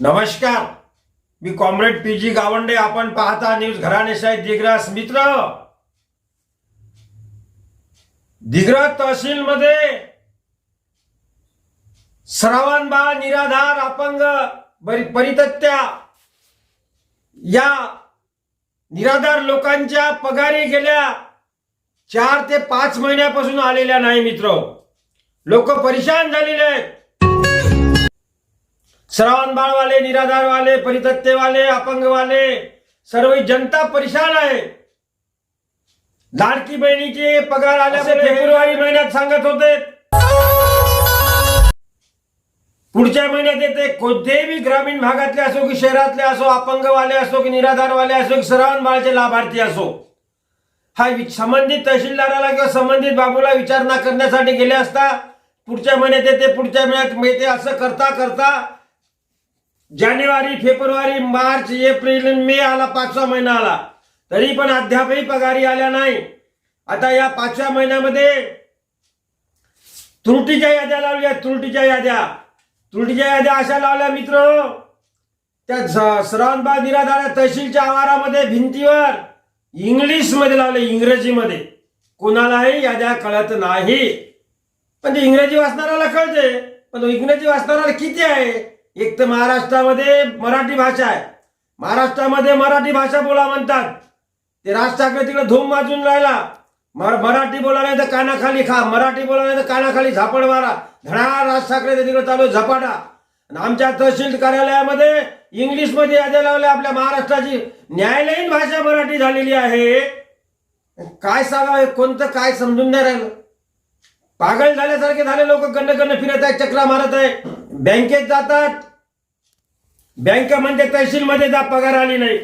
नमस्कार. मी comrade P G Gawande. आपण पाहता न्यूज घराणेशाही साहेब दिग्रास मित्र. दिग्रा तहसील मध्ये श्रावण बाळ निराधार अपंग परितत्या या निराधार लोकांच्या पगारी गेल्या चार ते पाच महिन्यापासून आलेल्या नाही मित्र. लोक परेशान झालेले आहेत. श्रावण बाळवाले निराधारवाले परितत्तेवाले अपंगवाले सर्व जनता परेशान आहे. लाडकी बहिणीचे पगार आल्या फेब्रुवारी महिन्यात सांगत होते. पुढच्या महिन्यात येते कोणतेही ग्रामीण भागातले असो की शहरातले असो अपंगवाले असो की निराधारवाले असो की श्रावण बाळचे लाभार्थी असो. हा संबंधित तहसीलदाराला किंवा संबंधित बाबूला विचारणा करण्यासाठी गेले असता पुढच्या महिन्यात येते पुढच्या महिन्यात मिळते असं करता करता जानेवारी फेब्रुवारी मार्च एप्रिल मे आला पाचवा महिना आला. तरी पण अद्यापही पगारी आल्या नाही. आता या पाचव्या महिन्यामध्ये त्रुटीच्या याद्या लावल्या त्रुटीच्या याद्या. त्रुटीच्या याद्या अशा लावल्या मित्र. त्या श्रावणबाग निराधार तहसीलच्या आवारामध्ये भिंतीवर इंग्लिशमध्ये लावले इंग्रजीमध्ये. कोणालाही याद्या कळत नाही. पण ते इंग्रजी वाचणाऱ्याला कळते. पण इंग्रजी वाचणाऱ्याला किती आहे? एक तर महाराष्ट्रामध्ये मराठी भाषा आहे. महाराष्ट्रामध्ये मराठी भाषा बोला म्हणतात. ते राज ठाकरे तिकडे धूम वाजून राहिला. मराठी बोला नाही तर कानाखाली खा. मराठी बोला नाही तर कानाखाली झापड मारा. धडा राज ठाकरे तिकडे चालू आहे झपाटा. आणि आमच्या तहसील कार्यालयामध्ये इंग्लिशमध्ये याद्या लावल्या आपल्या महाराष्ट्राची न्यायालयीन भाषा मराठी झालेली आहे. काय सांगावं कोणतं काय समजून नाही राहिलं. पागल झाल्यासारखे झाले लोक गंड गंड फिरत आहेत चक्रा मारत आहे बँकेत जातात. बँक म्हणजे तहसीलमध्ये जा पगार आली नाही.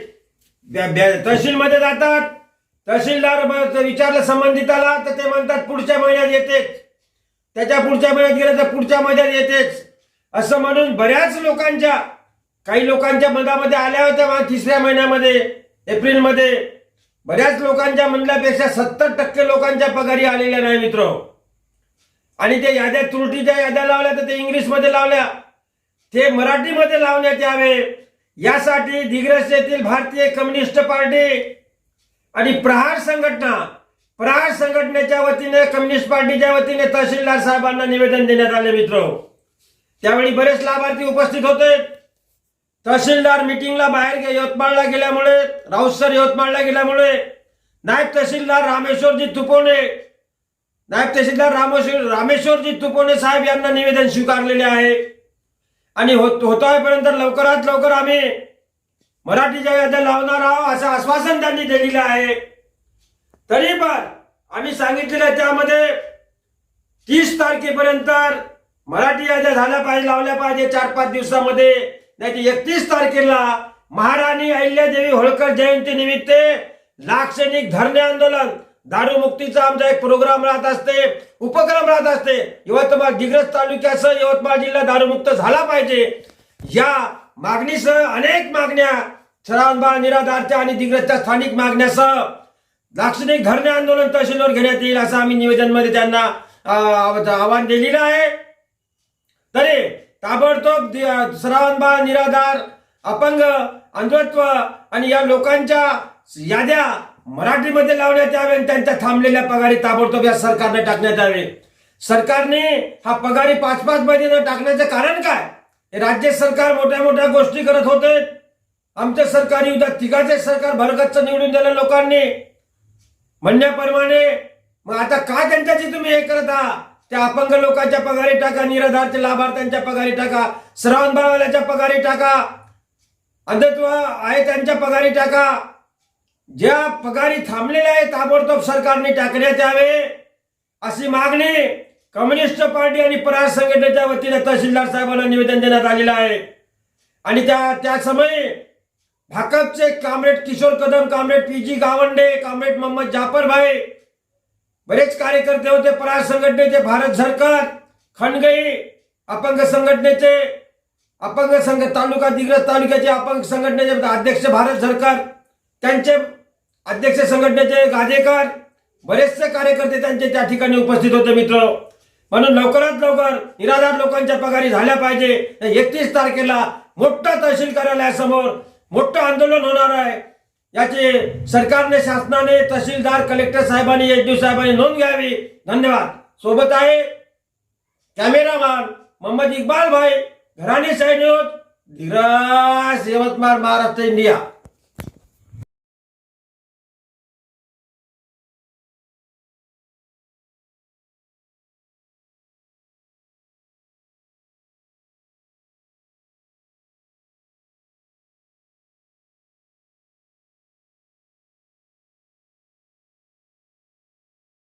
तहसीलमध्ये जातात. तहसीलदार विचारलं संबंधिताला तर ते म्हणतात पुढच्या महिन्यात येतेच. त्याच्या पुढच्या महिन्यात गेलं तर पुढच्या महिन्यात येतेच. असं म्हणून बऱ्याच लोकांच्या काही लोकांच्या मधामध्ये आल्या होत्या तिसऱ्या महिन्यामध्ये एप्रिलमध्ये. बऱ्याच लोकांच्या म्हणल्यापेक्षा सत्तर टक्के लोकांच्या पगारी आलेल्या नाही मित्र. आणि त्या याद्या त्रुटीच्या याद्या लावल्या तर ते इंग्लिशमध्ये लावल्या. ते मराठीमध्ये लावण्यात यावे यासाठी दिग्रस येथील भारतीय कम्युनिस्ट पार्टी आणि प्रहार संघटना प्रहार संघटनेच्या वतीने कम्युनिस्ट पार्टीच्या वतीने तहसीलदार साहेबांना निवेदन देण्यात आले मित्र. त्यावेळी बरेच लाभार्थी उपस्थित होते. तहसीलदार मिटिंगला बाहेर गे यवतमाळला गेल्यामुळे राऊत सर यवतमाळला गेल्यामुळे नायब तहसीलदार रामेश्वरजी तुपोने नायब तहसीलदार रामेश्वर रामेश्वरजी तुपोने साहेब यांना निवेदन स्वीकारलेले आहे. आणि होत होतापर्यंत लवकरात लवकर आम्ही मराठीच्या याद्या लावणार आहोत असं आश्वासन त्यांनी दिलेलं आहे. तरी पण आम्ही सांगितलेलं त्यामध्ये तीस तारखेपर्यंत मराठी याद्या झाल्या पाहिजे लावल्या पाहिजे चार पाच दिवसामध्ये. नाही एकतीस तारखेला महाराणी अहिल्यादेवी होळकर जयंती निमित्त लाक्षणिक धरणे आंदोलन दारू मुक्तीचा आमचा एक प्रोग्राम राहत असते उपक्रम राहत असते. यवतमाळ दिग्रज तालुक्यासह यवतमाळ जिल्हा दारूमुक्त झाला पाहिजे. या मागणीसह अनेक मागण्या श्रावणबाळ निराधारच्या आणि दिग्रजच्या स्थानिक मागण्यासह लाक्षणिक धरणे आंदोलन तहसीलवर घेण्यात येईल असं आम्ही निवेदनमध्ये त्यांना आव्हान दिलेलं आहे. तरी ताबडतोब श्रावणबाळ निराधार अपंग अंधत्व आणि या लोकांच्या याद्या मराठीमध्ये लावण्यात यावे आणि त्यांच्या थांबलेल्या पगारी ताबडतोब या सरकारने टाकण्यात यावे. सरकारने हा पगारी पाच पाच महिने टाकण्याचं कारण काय? राज्य सरकार मोठ्या मोठ्या गोष्टी करत होते. आमचं सरकार युद्धात तिघाचे सरकार भरगच्च निवडून दिलं लोकांनी. म्हणण्याप्रमाणे मग आता का त्यांच्याशी तुम्ही हे करत आहात? त्या अपंग लोकांच्या पगारी टाका निराधारच्या लाभार्थ्यांच्या पगारी टाका श्रावण बाळवाल्याच्या पगारी टाका अंधत्व आहे त्यांच्या पगारी टाका. ज्या पगारी थांबलेल्या आहेत ताबडतोब सरकारने टाकण्यात यावे अशी मागणी कम्युनिस्ट पार्टी आणि प्रहार संघटनेच्या वतीने तहसीलदार साहेबांना निवेदन देण्यात आलेलं आहे. आणि त्या त्या समयी भाकपचे comrade Kishor Kadam comrade P G Gawande comrade Mohammed Jafar bhai बरेच कार्यकर्ते होते प्रहार संघटनेचे भारत सरकार खंडगई अपंग संघटनेचे अपंग संघ तालुका दिग्रज तालुक्याचे अपंग संघटनेचे अध्यक्ष भारत सरकार त्यांचे अध्यक्ष संघटनेचे गादेकर बरेचसे कार्यकर्ते त्यांचे त्या ठिकाणी उपस्थित होते मित्र. म्हणून लवकरात लवकर निराधार लोकांच्या पगारी झाल्या पाहिजे. एकतीस तारखेला मोठं तहसील कार्यालयासमोर मोठं आंदोलन होणार आहे. याचे सरकारने शासनाने तहसीलदार कलेक्टर साहेबांनी एच डी साहेबांनी नोंद घ्यावी. धन्यवाद. सोबत आहे कॅमेरामॅन मोहम्मद इक्बाल भाई घराणे side news Yavatmal Maharashtra India.